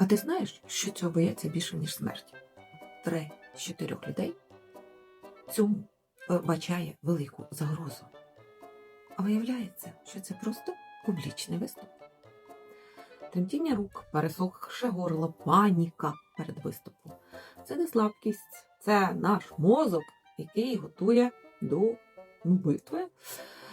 А ти знаєш, що цього бояться більше, ніж смерті? Три з чотирьох людей цьому е, бачає велику загрозу. А виявляється, що це просто публічний виступ. Тремтіння рук, пересохше горло, паніка перед виступом. Це не слабкість, це наш мозок, який готує до ну, битви.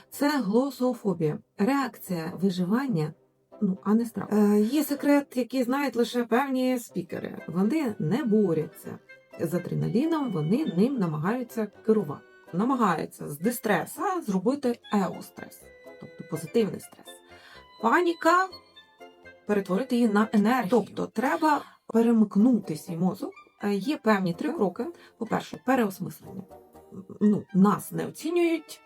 Це глософобія, реакція виживання, ну а не страх. Е, є секрет, який знають лише певні спікери. Вони не борються з адреналіном, вони ним намагаються керувати. Намагаються з дистреса зробити еострес, тобто позитивний стрес. Паніка перетворити її на енергію. Тобто треба перемкнути свій мозок. Е, Є певні три кроки. По-перше, переосмислення. Ну, нас не оцінюють,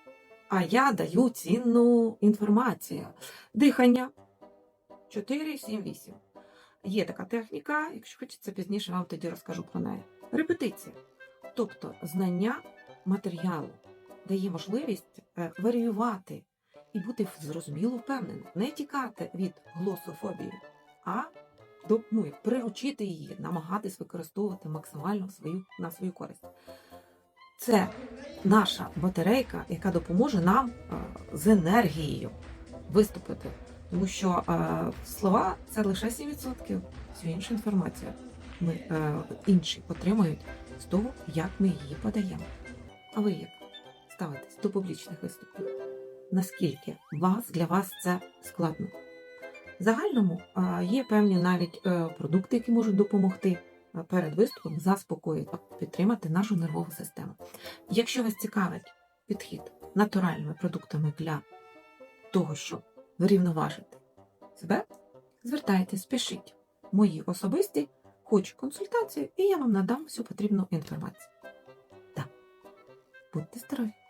а я даю цінну інформацію. Дихання 4, 7, 8. Є така техніка, якщо хочеться пізніше вам тоді розкажу про неї. Репетиція. Тобто знання матеріалу дає можливість е, варіювати і бути зрозуміло впевненим. Не тікати від глософобії, а ну, приручити її, намагатись використовувати максимально свою, на свою користь. Це наша батарейка, яка допоможе нам е, з енергією виступити. Тому що е, слова це лише 7%, всю іншу інформацію ми е, інші отримують з того, як ми її подаємо. А ви як ставитесь до публічних виступів? Наскільки вас для вас це складно? В загальному е, є певні навіть е, продукти, які можуть допомогти е, перед виступом заспокоїти, підтримати нашу нервову систему. Якщо вас цікавить підхід натуральними продуктами для того, щоб врівноважити себе, звертайтесь, пишіть мої особисті, хоч консультацію, і я вам надам всю потрібну інформацію. Так, будьте здорові!